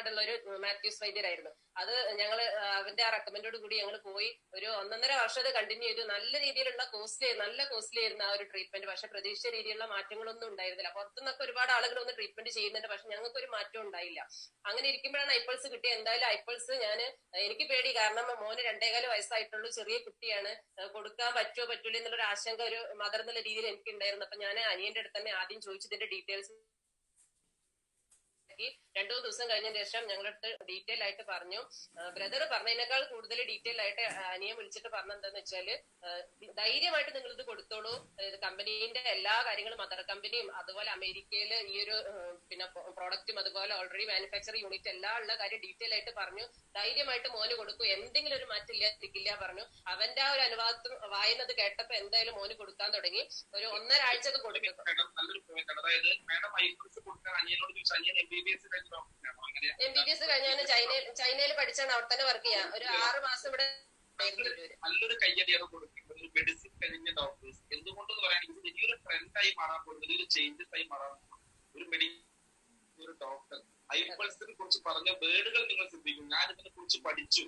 പാലക്കാടുള്ള ഒരു മാത്യൂസ് വൈദ്യരായിരുന്നു അത് ഞങ്ങൾ അവന്റെ ആ റെക്കമെൻഡോട് കൂടി ഞങ്ങൾ പോയി. ഒരു ഒന്നൊന്നര വർഷം അത് കണ്ടിന്യൂ ചെയ്തു. നല്ല രീതിയിലുള്ള കോസ്റ്റ്ലി നല്ല കോസ്റ്റ്ലി ആയിരുന്നു ആ ഒരു ട്രീറ്റ്മെന്റ് പക്ഷെ പ്രതീക്ഷിച്ച രീതിയിലുള്ള മാറ്റങ്ങളൊന്നും ഉണ്ടായിരുന്നില്ല. പുറത്തുനിന്നൊക്കെ ഒരുപാട് ആളുകൾ ഒന്ന് ട്രീറ്റ്മെന്റ് ചെയ്യുന്നുണ്ട്. പക്ഷെ ഞങ്ങൾക്ക് ഒരു മാറ്റം ഉണ്ടായില്ല. അങ്ങനെ ഇരിക്കുമ്പോഴാണ് ഐപ്പിൾസ് കിട്ടിയത്. എന്തായാലും ഐപ്പിൾസ് ഞാൻ എനിക്ക് പേടി. കാരണം മോന് രണ്ടേകാൽ വയസ്സായിട്ടുള്ളൂ. ചെറിയ കുട്ടിയാണ്. കൊടുക്കാൻ പറ്റുമോ പറ്റൂല എന്നുള്ളൊരു ആശങ്ക ഒരു മദർ എന്നുള്ള രീതിയിൽ എനിക്ക് ഉണ്ടായിരുന്നു അപ്പൊ ഞാൻ അനിയന്റെ അടുത്ത് തന്നെ ആദ്യം ചോദിച്ചതിന്റെ ഡീറ്റെയിൽസ് രണ്ടു മൂന്ന് ദിവസം കഴിഞ്ഞ ശേഷം ഞങ്ങളുടെ അടുത്ത് ഡീറ്റെയിൽ ആയിട്ട് പറഞ്ഞു. ബ്രദർ പറഞ്ഞതിനേക്കാൾ കൂടുതൽ ഡീറ്റെയിൽ ആയിട്ട് അനിയെ വിളിച്ചിട്ട് പറഞ്ഞ എന്താന്ന് വെച്ചാൽ ധൈര്യമായിട്ട് നിങ്ങൾ ഇത് കൊടുത്തോളൂ കമ്പനീന്റെ എല്ലാ കാര്യങ്ങളും മദർ കമ്പനിയും അതുപോലെ അമേരിക്കയിൽ ഈ ഒരു പിന്നെ പ്രോഡക്റ്റും അതുപോലെ ഓൾറെഡി മാനുഫാക്ചർ യൂണിറ്റ് എല്ലാം ഉള്ള കാര്യം ഡീറ്റെയിൽ ആയിട്ട് പറഞ്ഞു. ധൈര്യമായിട്ട് മോന് കൊടുക്കും. എന്തെങ്കിലും ഒരു മാറ്റം ഇല്ലാതിരിക്കില്ല പറഞ്ഞു. അവന്റെ ആ ഒരു അനുവാദം വായനത് കേട്ടപ്പോ എന്തായാലും മോന് കൊടുക്കാൻ തുടങ്ങി. ഒരു ഒന്നര ആഴ്ച അത് കൊടുക്കും അതായത് മാഡം ഐഫോൺസ് കൊടുക്കാൻ അനിയനോട് ചോദിച്ചു. അനിയൻ എം ബി ബി എസ് കഴിഞ്ഞ എം ബി ബി എസ് കഴിഞ്ഞാൽ ചൈനയിൽ ചൈനയിൽ പഠിച്ചാണ് അവിടെ തന്നെ വർക്ക് ചെയ്യാം ഒരു ആറ് മാസം ഇവിടെ നല്ലൊരു കയ്യടിയാണ് കൊടുക്കുന്നത്. ഒരു മെഡിസിൻ കഴിഞ്ഞ ഡോക്ടേഴ്സ് എന്തുകൊണ്ടെന്ന് പറയാൻ ഇത് വലിയൊരു ട്രെൻഡായി മാറാൻ പോകുന്നത് വലിയൊരു ചേഞ്ചസ് ആയി മാറാൻ ഒരു മെഡിക്കൽ ഒരു ഡോക്ടർ ഹൈപ്പൾസിനെ കുറിച്ച് പറഞ്ഞ വേർഡുകൾ നിങ്ങൾ ശ്രദ്ധിക്കും. ഞാൻ ഇതിനെ കുറിച്ച് പഠിച്ചു.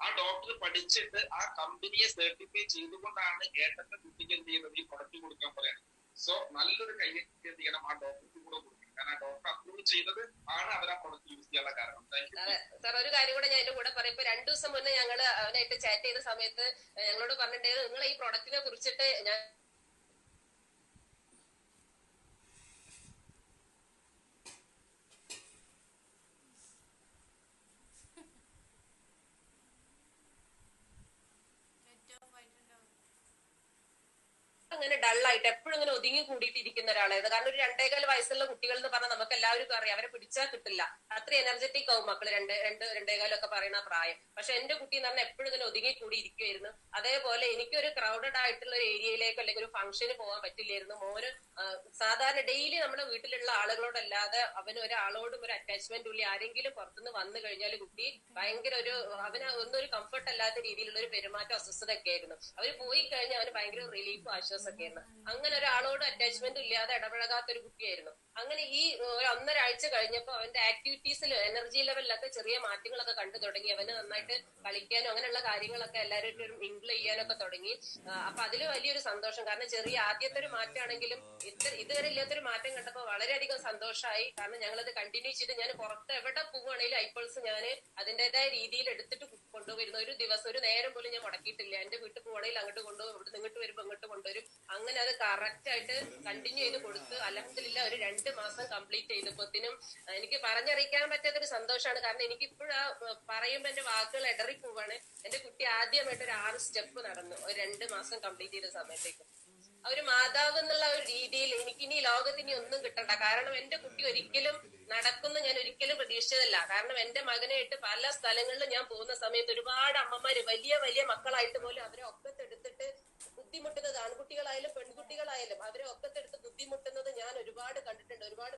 ആ ഡോക്ടർ പഠിച്ചിട്ട് ആ കമ്പനിയെ സർട്ടിഫൈ ചെയ്തുകൊണ്ടാണ് ഏട്ടന്റെ കുട്ടിക്ക് എന്ത് ചെയ്യുന്നത്? ഈ പ്രൊഡക്റ്റ് കൊടുക്കാൻ പറയുന്നത്. സോ നല്ലൊരു കയ്യടി എന്ത് ചെയ്യണം? ആ ഡോക്ടർക്ക് കൂടെ കൊടുക്കണം. കാരണം ആ ഡോക്ടർ അപ്രൂവ് ചെയ്തത് ആണ് അവർ ആ പ്രൊഡക്റ്റ് യൂസ് ചെയ്യാനുള്ള കാരണം. സാർ ഒരു കാര്യം കൂടെ ഞാൻ എന്റെ കൂടെ പറയും. ഇപ്പൊ രണ്ടു ദിവസം മുന്നേ ഞങ്ങൾ അവനായിട്ട് ചാറ്റ് ചെയ്ത സമയത്ത് ഞങ്ങളോട് പറഞ്ഞിട്ടുണ്ടായത് നിങ്ങൾ ഈ പ്രൊഡക്റ്റിനെ കുറിച്ചിട്ട് ഞാൻ അങ്ങനെ ഡള്ളായിട്ട് എപ്പോഴും ഇങ്ങനെ ഒതുങ്ങി കൂടിയിട്ട് ഇരിക്കുന്ന ഒരാളായിരുന്നു. കാരണം ഒരു രണ്ടേകാൽ വയസ്സുള്ള കുട്ടികൾ എന്ന് പറഞ്ഞാൽ നമുക്ക് എല്ലാവർക്കും അറിയാം. അവരെ പിടിച്ചാൽ കിട്ടില്ല. അത്ര എനർജറ്റിക് ആവും മക്കൾ. രണ്ട് രണ്ട് രണ്ടേകാലൊക്കെ പറയുന്ന പ്രായം. പക്ഷെ എന്റെ കുട്ടി എന്ന് പറഞ്ഞാൽ എപ്പോഴും ഇങ്ങനെ ഒതുങ്ങി കൂടി ഇരിക്കുമായിരുന്നു അതേപോലെ എനിക്കൊരു ക്രൗഡഡ് ആയിട്ടുള്ള ഒരു ഏരിയയിലേക്ക് അല്ലെങ്കിൽ ഒരു ഫംഗ്ഷന് പോകാൻ പറ്റില്ലായിരുന്നു. മോന് സാധാരണ ഡെയിലി നമ്മുടെ വീട്ടിലുള്ള ആളുകളോടല്ലാതെ അവന് ഒരാളോടും ഒരു അറ്റാച്ച്മെന്റ് ഇല്ല. ആരെങ്കിലും പുറത്തുനിന്ന് വന്നു കഴിഞ്ഞാൽ കുട്ടി ഭയങ്കര ഒരു അവന് ഒന്നും ഒരു കംഫർട്ട് അല്ലാത്ത രീതിയിലുള്ള ഒരു പെരുമാറ്റം അസ്വസ്ഥത ആയിരുന്നു. അവർ പോയി കഴിഞ്ഞാൽ അവന് ഭയങ്കര റിലീഫും ആശ്വാസമൊക്കെ ആയിരുന്നു. അങ്ങനെ ഒരാളോട് അറ്റാച്ച്മെന്റ് ഇല്ലാതെ ഇടപഴകാത്ത ഒരു കുട്ടിയായിരുന്നു. അങ്ങനെ ഈ ഒരു ഒന്നര കഴിഞ്ഞപ്പോ അവന്റെ ആക്ടിവിറ്റീസിൽ എനർജി ലെവലിലൊക്കെ ചെറിയ മാറ്റങ്ങളൊക്കെ കണ്ടു തുടങ്ങി. അവന് നന്നായിട്ട് കളിക്കാനും അങ്ങനെയുള്ള കാര്യങ്ങളൊക്കെ എല്ലാവരും മിങ്കിൾ ചെയ്യാനൊക്കെ തുടങ്ങി. അപ്പൊ അതിൽ വലിയൊരു സന്തോഷം. കാരണം ചെറിയ ആദ്യത്തെ ഒരു മാറ്റമാണെങ്കിലും ഇത്ര ഇതുവരെ ഇല്ലാത്തൊരു മാറ്റം കണ്ടപ്പോ വളരെയധികം സന്തോഷമായി കാരണം ഞങ്ങളത് കണ്ടിന്യൂ ചെയ്ത് ഞാൻ പുറത്ത് എവിടെ പോവുകയാണെങ്കിലും ഐപ്പിൾസ് ഞാൻ അതിന്റേതായ രീതിയിൽ എടുത്തിട്ട് കൊണ്ടുവരുന്ന ഒരു ദിവസം ഒരു നേരം പോലും ഞാൻ മുടക്കിയിട്ടില്ല. എന്റെ വീട്ടിൽ പോകണമെങ്കിൽ അങ്ങോട്ട് കൊണ്ടുപോകും ഇവിടെ ഇങ്ങോട്ട് വരുമ്പോ ഇങ്ങോട്ട് കൊണ്ടുവരും. അങ്ങനെ അത് കറക്റ്റ് ആയിട്ട് കണ്ടിന്യൂ ചെയ്ത് കൊടുത്ത് അലഹദില്ല ഒരു രണ്ട് മാസം കംപ്ലീറ്റ് ചെയ്തപ്പോത്തിനും എനിക്ക് പറഞ്ഞറിയിക്കാൻ പറ്റാത്തൊരു സന്തോഷമാണ്. കാരണം എനിക്ക് ഇപ്പോഴും ആ ആ, പറയുമ്പോ എന്റെ വാക്കുകൾ ഇടറി പോവാണ് എന്റെ കുട്ടി ആദ്യമായിട്ട് ഒരു ആറ് സ്റ്റെപ്പ് നടന്നു ഒരു രണ്ട് മാസം കംപ്ലീറ്റ് ചെയ്ത സമയത്തേക്ക്. ആ ഒരു മാതാവ് എന്നുള്ള ഒരു രീതിയിൽ എനിക്ക് ഇനി ലോകത്തിന് ഒന്നും കിട്ടണ്ട. കാരണം എന്റെ കുട്ടി ഒരിക്കലും നടക്കുന്നു ഞാൻ ഒരിക്കലും പ്രതീക്ഷിച്ചതല്ല. കാരണം എന്റെ മകനായിട്ട് പല സ്ഥലങ്ങളിലും ഞാൻ പോകുന്ന സമയത്ത് ഒരുപാട് അമ്മമാര് വലിയ വലിയ മക്കളായിട്ട് പോലും അവരെ ബുദ്ധിമുട്ടുന്നത് ആൺകുട്ടികളായാലും പെൺകുട്ടികളായാലും അവരെ ഒക്കത്തെടുത്ത് ബുദ്ധിമുട്ടുന്നത് ഞാൻ ഒരുപാട് കണ്ടിട്ടുണ്ട്. ഒരുപാട്